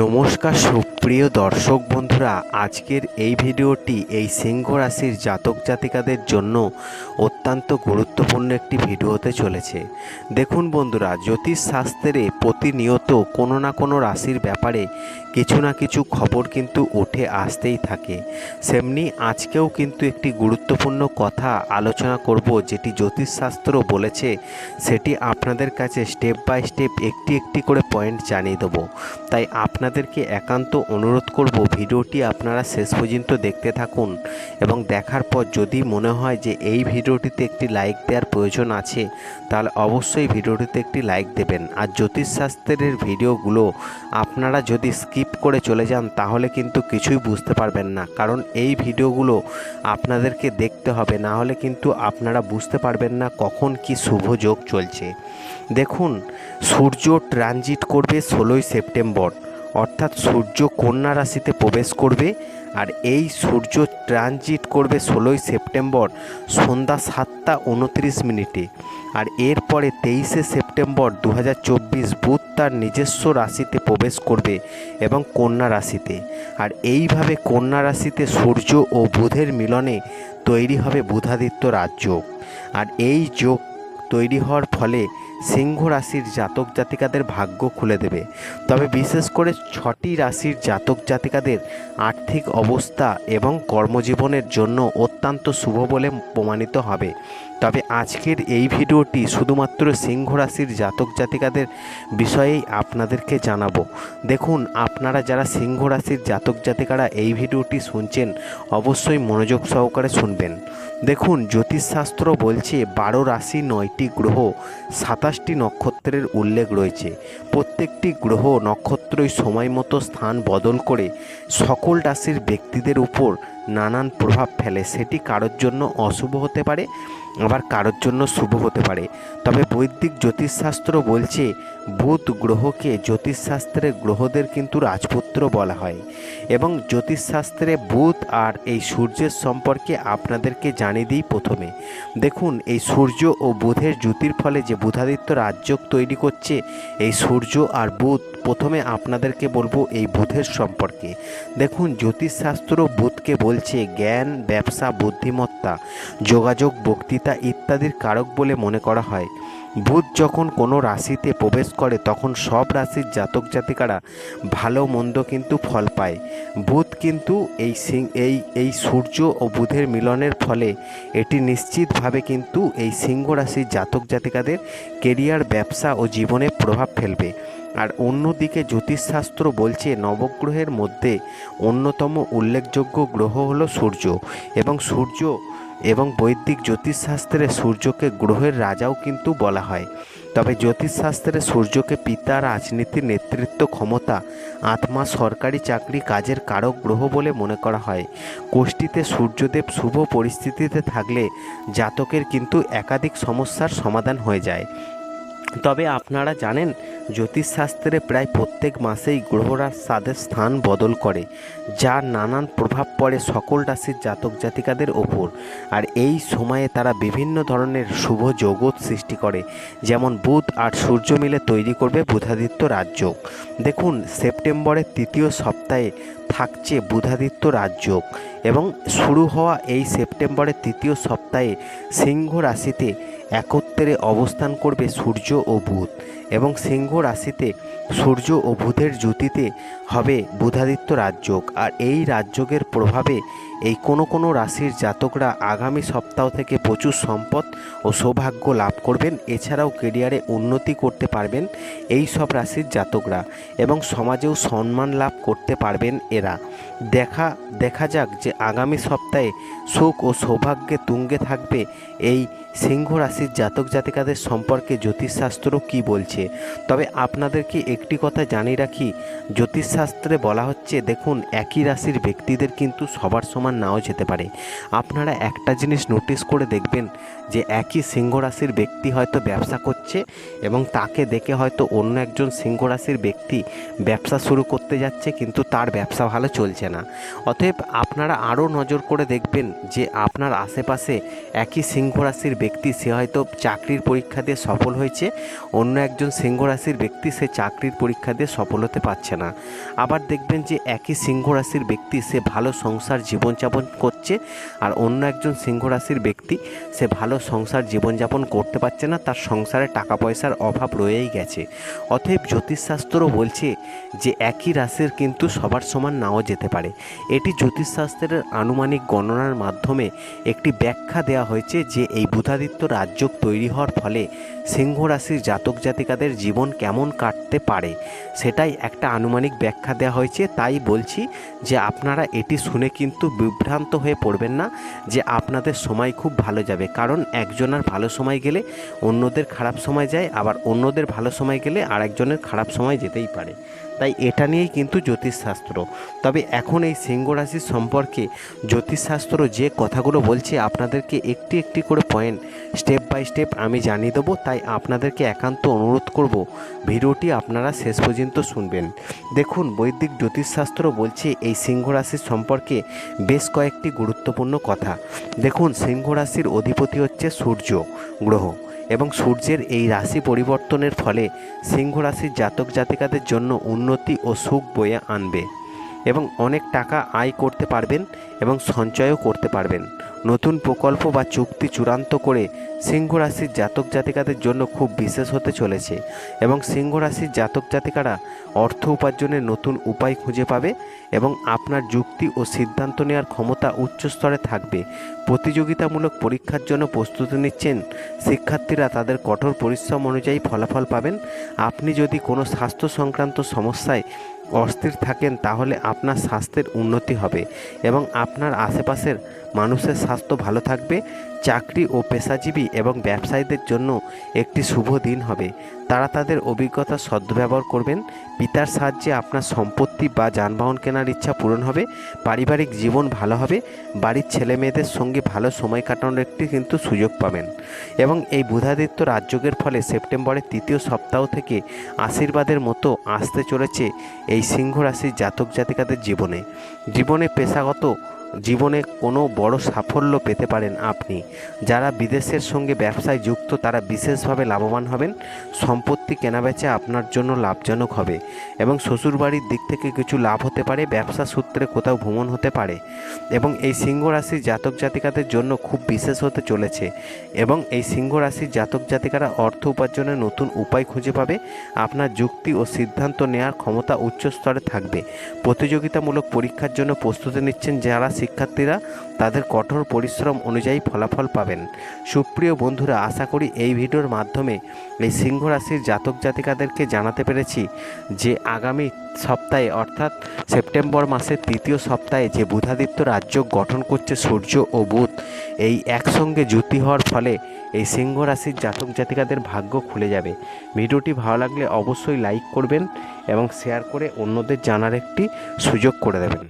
নমস্কার সুপ্রিয় দর্শক বন্ধুরা, আজকের এই ভিডিওটি এই সিংহ রাশির জাতক জাতিকাদের জন্য অত্যন্ত গুরুত্বপূর্ণ একটি ভিডিও হতে চলেছে। দেখুন বন্ধুরা জ্যোতিষ শাস্ত্রে প্রতিনিয়ত কোনো না কোনো রাশির ব্যাপারে কিছু না কিছু খবর কিন্তু উঠে আসতেই থাকে। সেমনি আজকেও কিন্তু একটি গুরুত্বপূর্ণ কথা আলোচনা করব যেটি জ্যোতিষশাস্ত্র বলেছে, সেটি আপনাদের কাছে স্টেপ বাই স্টেপ একটি একটি করে পয়েন্ট জানিয়ে দেবো। তাই আপনাদেরকে একান্ত অনুরোধ করব ভিডিওটি আপনারা শেষ পর্যন্ত দেখতে থাকুন এবং দেখার পর যদি মনে হয় যে এই ভিডিওটিতে একটি লাইক দেওয়ার প্রয়োজন আছে, তাহলে অবশ্যই ভিডিওটিতে একটি লাইক দেবেন। আর জ্যোতিষশাস্ত্রের ভিডিওগুলো আপনারা যদি স্কিপ করে চলে যান, তাহলে কিন্তু কিছুই বুঝতে পারবেন না। কারণ এই ভিডিওগুলো আপনাদেরকে দেখতে হবে, না হলে কিন্তু আপনারা বুঝতে পারবেন না কখন কি শুভ যোগ চলছে। দেখুন, সূর্য ট্রানজিট করবে ষোলোই সেপ্টেম্বর। অর্থাৎ সূর্য কন্যা রাশিতে প্রবেশ করবে আর এই সূর্য ট্রানজিট করবে ষোলোই সেপ্টেম্বর সন্ধ্যা সাতটা উনত্রিশ মিনিটে। আর এরপরে তেইশে সেপ্টেম্বর দু হাজার চব্বিশ বুধ তার নিজস্ব রাশিতে প্রবেশ করবে এবং কন্যা রাশিতে। আর এইভাবে কন্যা রাশিতে সূর্য ও বুধের মিলনে তৈরি হবে বুধাদিত্য রাজযোগ আর এই যোগ তৈরি হওয়ার ফলে সিংহ রাশির জাতক জাতিকাদের ভাগ্য খুলে দেবে। তবে বিশেষ করে ছটি রাশির জাতক জাতিকাদের আর্থিক অবস্থা এবং কর্মজীবনের জন্য অত্যন্ত শুভ বলে প্রমাণিত হবে। তবে আজকের এই ভিডিওটি শুধুমাত্র সিংহ রাশির জাতক জাতিকাদের বিষয়েই আপনাদেরকে জানাব। দেখুন, আপনারা যারা সিংহ রাশির জাতক জাতিকারা এই ভিডিওটি শুনছেন, অবশ্যই মনোযোগ সহকারে শুনবেন। দেখুন, জ্যোতিষশাস্ত্র বলছে বারো রাশি নয়টি গ্রহ সাতাশটি নক্ষত্রের উল্লেখ রয়েছে। প্রত্যেকটি গ্রহ নক্ষত্রই সময় মতো স্থান বদল করে সকল রাশির ব্যক্তিদের উপর নানান প্রভাব ফেলে। সেটি কারোর জন্য অশুভ হতে পারে, আবার কারোর জন্য শুভ হতে পারে। তবে বৈদিক জ্যোতিষশাস্ত্র বলছে, বুধ গ্রহকে জ্যোতিষশাস্ত্রের গ্রহদের কিন্তু রাজপুত্র বলা হয়। এবং জ্যোতিষশাস্ত্রে বুধ আর এই সূর্যের সম্পর্কে আপনাদেরকে জানিয়ে দিই প্রথমে। দেখুন, এই সূর্য ও বুধের জ্যোতির ফলে যে বুধাদিত্য রাজযোগ তৈরি করছে, এই সূর্য আর বুধ, প্রথমে আপনাদেরকে বলব এই বুধের সম্পর্কে। দেখুন, জ্যোতিষশাস্ত্র বুধকে বলছে জ্ঞান, ব্যবসা, বুদ্ধিমত্তা, যোগাযোগ, বক্তৃতা ইত্যাদির কারক বলে মনে করা হয়। বুধ যখন কোনো রাশিতে প্রবেশ করে, তখন সব রাশির জাতক জাতিকারা ভালো মন্দ কিন্তু ফল পায়। বুধ কিন্তু এই সিং এই এই সূর্য ও বুধের মিলনের ফলে এটি নিশ্চিতভাবে কিন্তু এই সিংহ রাশির জাতক জাতিকাদের কেরিয়ার, ব্যবসা ও জীবনে প্রভাব ফেলবে। আর অন্যদিকে জ্যোতিষশাস্ত্র বলছে নবগ্রহের মধ্যে অন্যতম উল্লেখযোগ্য গ্রহ হলো সূর্য এবং সূর্য এবং বৈদিক জ্যোতিষশাস্ত্রে সূর্যকে গ্রহের রাজাও কিন্তু বলা হয়। তবে জ্যোতিষশাস্ত্রে সূর্যকে পিতা রাজনীতির নেতৃত্ব, ক্ষমতা, আত্মা, সরকারি চাকরি, কাজের কারক গ্রহ বলে মনে করা হয়। কোষ্ঠীতে সূর্যদেব শুভ পরিস্থিতিতে থাকলে জাতকের কিন্তু একাধিক সমস্যার সমাধান হয়ে যায়। তবে আপনারা জানেন, জ্যোতিষশাস্ত্রে প্রায় প্রত্যেক মাসেই গ্রহরা তাদের স্থান বদল করে যার নানান প্রভাব পড়ে সকল রাশির জাতক জাতিকাদের ওপর। আর এই সময়ে তারা বিভিন্ন ধরনের শুভ জগৎ সৃষ্টি করে, যেমন বুধ আর সূর্য মিলে তৈরি করবে বুধাদিত্য রাজযোগ দেখুন, সেপ্টেম্বরের তৃতীয় সপ্তাহে থাকছে বুধাদিত্য রাজযোগ এবং শুরু হওয়া এই সেপ্টেম্বরের তৃতীয় সপ্তাহে সিংহ রাশিতে একত্রে অবস্থান করবে সূর্য ও বুধ এবং সিংহ রাশিতে সূর্য ও বুধের জ্যোতিতে হবে বুধাদিত্য রাজযোগ। আর এই রাজযোগের প্রভাবে এই কোনো কোনো রাশির জাতকরা আগামী সপ্তাহ থেকে প্রচুর সম্পদ ও সৌভাগ্য লাভ করবেন, এছাড়াও কেরিয়ারে উন্নতি করতে পারবেন এই সব রাশির জাতকরা এবং সমাজেও সম্মান লাভ করতে পারবেন এরা। দেখা দেখা যাক যে আগামী সপ্তাহে সুখ ও সৌভাগ্যে তুঙ্গে থাকবে এই সিংহ রাশির জাতক জাতিকাদের সম্পর্কে জ্যোতিষশাস্ত্র কি বলছে। তবে আপনাদেরকে একটি কথা জানিয়ে রাখি, জ্যোতিষশাস্ত্রে বলা হচ্ছে, দেখুন, একই রাশির ব্যক্তিদের কিন্তু সবার সমান সমান নাও যেতে পারে। আপনারা একটা জিনিস নোটিস করে দেখবেন যে একই সিংহ রাশির ব্যক্তি হয়তো ব্যবসা করছে এবং তাকে দেখে হয়তো অন্য একজন সিংহ রাশির ব্যক্তি ব্যবসা শুরু করতে যাচ্ছে কিন্তু তার ব্যবসা ভালো চলছে না। অতএব আপনারা আরও নজর করে দেখবেন যে আপনার আশেপাশে একই সিংহ রাশির ব্যক্তি সে হয়তো চাকরির পরীক্ষা দিয়ে সফল হয়েছে, অন্য একজন সিংহ রাশির ব্যক্তি সে চাকরির পরীক্ষা দিয়ে সফল হতে পারছে না। আবার দেখবেন যে একই সিংহ রাশির ব্যক্তি সে ভালো সংসার জীবনযাপন করছে আর অন্য একজন সিংহ রাশির ব্যক্তি, সে ভালো সংসার জীবনযাপন করতে পারছে না, তার সংসারে টাকা পয়সার অভাব রয়েই গেছে। অতএব জ্যোতিষশাস্ত্র বলছে যে একই রাশির কিন্তু সবার সমান নাও যেতে পারে। এটি জ্যোতিষশাস্ত্রের আনুমানিক গণনার মাধ্যমে একটি ব্যাখ্যা দেওয়া হয়েছে যে এই বুধাদিত্য রাজযোগ তৈরি হওয়ার ফলে সিংহ রাশির জাতক জাতিকাদের জীবন কেমন কাটতে পারে, সেটাই একটা আনুমানিক ব্যাখ্যা দেওয়া হয়েছে। তাই বলছি যে আপনারা এটি শুনে কিন্তু বিভ্রান্ত হয়ে পড়বেন না যে আপনাদের সময় খুব ভালো যাবে। কারণ একজনের ভালো সময় গেলে অন্যদের খারাপ সময় যায়, আবার অন্যদের ভালো সময় গেলে আরেকজনের খারাপ সময় যেতেই পারে। তাই এটা নিয়েই কিন্তু জ্যোতিষশাস্ত্র। তবে এখন এই সিংহ রাশির সম্পর্কে জ্যোতিষশাস্ত্র যে কথাগুলো বলছে, আপনাদেরকে একটি একটি করে পয়েন্ট স্টেপ বাই স্টেপ আমি জানিয়ে দেবো। তাই আপনাদেরকে একান্ত অনুরোধ করব, ভিডিওটি আপনারা শেষ পর্যন্ত শুনবেন। দেখুন, বৈদিক জ্যোতিষশাস্ত্র বলছে এই সিংহ রাশির সম্পর্কে বেশ কয়েকটি গুরুত্বপূর্ণ কথা। দেখুন, সিংহ রাশির অধিপতি হচ্ছে সূর্য, গ্রহ। এবং সূর্যের এই রাশি পরিবর্তনের ফলে সিংহ রাশির জাতক জাতিকাদের জন্য উন্নতি ও সুখ বয়ে আনবে এবং অনেক টাকা আয় করতে পারবেন এবং সঞ্চয়ও করতে পারবেন। নতুন প্রকল্প বা চুক্তি চূড়ান্ত করে সিংহ রাশির জাতক জাতিকাদের জন্য খুব বিশেষ হতে চলেছে এবং সিংহ রাশির জাতক জাতিকারা অর্থ উপার্জনের নতুন উপায় খুঁজে পাবে এবং আপনার যুক্তি ও সিদ্ধান্ত নেওয়ার ক্ষমতা উচ্চ স্তরে থাকবে। প্রতিযোগিতামূলক পরীক্ষার জন্য প্রস্তুতি নিচ্ছেন শিক্ষার্থীরা তাদের কঠোর পরিশ্রম অনুযায়ী ফলাফল পাবেন। আপনি যদি কোনো স্বাস্থ্য সংক্রান্ত সমস্যায় অস্থির থাকেন তাহলে আপনার স্বাস্থ্যের উন্নতি হবে এবং আপনার আশেপাশের মানুষের স্বাস্থ্য ভালো থাকবে। চাকরি ও পেশাজীবী এবং ব্যবসায়ীদের জন্য একটি শুভ দিন হবে। তারা তাদের অভিজ্ঞতা সদ্ব্যবহার করবেন। পিতার সাহায্যে আপনার সম্পত্তি বা যানবাহন কেনার ইচ্ছা পূরণ হবে। পারিবারিক জীবন ভালো হবে। বাড়ির ছেলে মেয়েদের সঙ্গে ভালো সময় কাটানোর একটি কিন্তু সুযোগ পাবেন। এবং এই বুধাদিত্য রাজযোগের ফলে সেপ্টেম্বরের তৃতীয় সপ্তাহ থেকে আশীর্বাদের মতো আসতে চলেছে এই সিংহ রাশির জাতক জাতিকাদের জীবনে। জীবনে পেশাগত জীবনে কোনো বড় সাফল্য পেতে পারেন আপনি। যারা বিদেশের সঙ্গে ব্যবসায় যুক্ত, তারা বিশেষভাবে লাভবান হবেন। সম্পত্তি কেনাবেচা আপনার জন্য লাভজনক হবে এবং শ্বশুরবাড়ির দিক থেকে কিছু লাভ হতে পারে, ব্যবসা সূত্রে কোথাও ভ্রমণ হতে পারে এবং এই সিংহ রাশির জাতক জাতিকাদের জন্য খুব বিশেষ হতে চলেছে এবং এই সিংহ রাশির জাতক জাতিকারা অর্থ উপার্জনের নতুন উপায় খুঁজে পাবে। আপনার যুক্তি ও সিদ্ধান্ত নেওয়ার ক্ষমতা উচ্চ স্তরে থাকবে। প্রতিযোগিতামূলক পরীক্ষার জন্য প্রস্তুতি নিচ্ছেন যারা শিক্ষার্থীরা তাদের কঠোর পরিশ্রম অনুযায়ী ফলাফল পাবেন। সুপ্রিয় বন্ধুরা, আশা করি এই ভিডিওর মাধ্যমে এই সিংহ রাশির জাতক জাতিকাদেরকে জানাতে পেরেছি যে আগামী সপ্তাহে অর্থাৎ সেপ্টেম্বর মাসের তৃতীয় সপ্তাহে যে বুধাদিত্য রাজ্য গঠন করছে সূর্য ও বুধ, এই একসঙ্গে জুতি হওয়ার ফলে এই সিংহ রাশির জাতক জাতিকাদের ভাগ্য খুলে যাবে। ভিডিওটি ভালো লাগলে অবশ্যই লাইক করবেন এবং শেয়ার করে অন্যদের জানার একটি সুযোগ করে দেবেন।